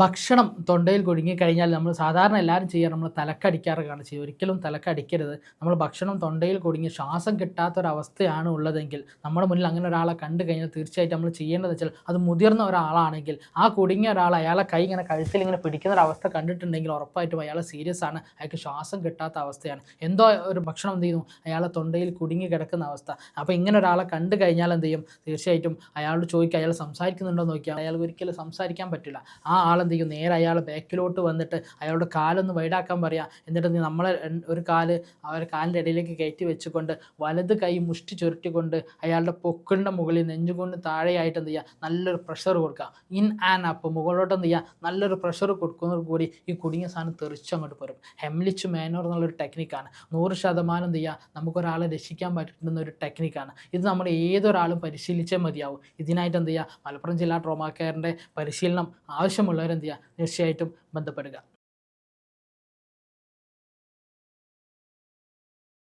ഭക്ഷണം തൊണ്ടയിൽ കുടുങ്ങിക്കഴിഞ്ഞാൽ നമ്മൾ സാധാരണ എല്ലാവരും ചെയ്യാറ് നമ്മൾ തലക്കടിക്കാറുകയാണ് ചെയ്യുക. ഒരിക്കലും തലക്കടിക്കരുത്. നമ്മൾ ഭക്ഷണം തൊണ്ടയിൽ കുടുങ്ങി ശ്വാസം കിട്ടാത്തൊരവസ്ഥയാണ് ഉള്ളതെങ്കിൽ നമ്മുടെ മുന്നിൽ അങ്ങനെ ഒരാളെ കണ്ടു കഴിഞ്ഞാൽ തീർച്ചയായിട്ടും നമ്മൾ ചെയ്യേണ്ടത് വെച്ചാൽ അത് മുതിർന്ന ഒരാളാണെങ്കിൽ ആ കുടുങ്ങിയ ഒരാൾ അയാളെ കൈ ഇങ്ങനെ കഴുത്തിൽ ഇങ്ങനെ പിടിക്കുന്ന ഒരു അവസ്ഥ കണ്ടിട്ടുണ്ടെങ്കിൽ ഉറപ്പായിട്ടും അയാൾ സീരിയസ് ആണ്. അയാൾക്ക് ശ്വാസം കിട്ടാത്ത അവസ്ഥയാണ്. എന്തോ ഒരു ഭക്ഷണം എന്ത് ചെയ്യുന്നു? അയാളെ തൊണ്ടയിൽ കുടുങ്ങി കിടക്കുന്ന അവസ്ഥ. അപ്പോൾ ഇങ്ങനെ ഒരാളെ കണ്ടു കഴിഞ്ഞാൽ എന്ത് ചെയ്യും? തീർച്ചയായിട്ടും അയാളോട് ചോദിക്കുക അയാൾ സംസാരിക്കുന്നുണ്ടോ നോക്കിയാൽ അയാൾ ഒരിക്കലും സംസാരിക്കാൻ പറ്റില്ല. ആ ആളെന്ത് ചെയ്യും നേരെ അയാൾ ബാക്കിലോട്ട് വന്നിട്ട് അയാളുടെ കാലൊന്ന് വൈഡാക്കാൻ പറയാം. എന്നിട്ട് നമ്മളെ ഒരു കാൽ അവരെ കാലിന്റെ ഇടയിലേക്ക് കയറ്റി വെച്ചുകൊണ്ട് വലത് കൈ മുഷ്ടി ചുരുട്ടിക്കൊണ്ട് അയാളുടെ പൊക്കിളിന്റെ മുകളിൽ നെഞ്ചുകൊണ്ട് താഴെയായിട്ട് എന്ത് ചെയ്യുക നല്ലൊരു പ്രഷർ കൊടുക്കുക ഇൻ ആൻഡ് അപ്പ് മുകളിലോട്ട് എന്ത് ചെയ്യുക നല്ലൊരു പ്രഷർ കൊടുക്കുന്നതോട് കൂടി ഈ കുടുങ്ങിയ സാധനം തെറിച്ചു അങ്ങോട്ട് പോരും. ഹെംലിച്ച് മാനോർ എന്നുള്ളൊരു ടെക്നിക്കാണ് നൂറ് ശതമാനം എന്ത് ചെയ്യുക നമുക്കൊരാളെ രക്ഷിക്കാൻ പറ്റുന്ന ഒരു ടെക്നിക്കാണ് ഇത് നമ്മൾ ഏതൊരാളും പരിശീലിച്ചേ മതിയാവും. ഇതിനായിട്ട് എന്ത് ചെയ്യുക മലപ്പുറം ജില്ലാ ട്രോമാ കെയറിന്റെ പരിശീലനം ആവശ്യമുള്ളവരെന്ത് ചെയ്യുക? തീർച്ചയായിട്ടും ബന്ധപ്പെടുക.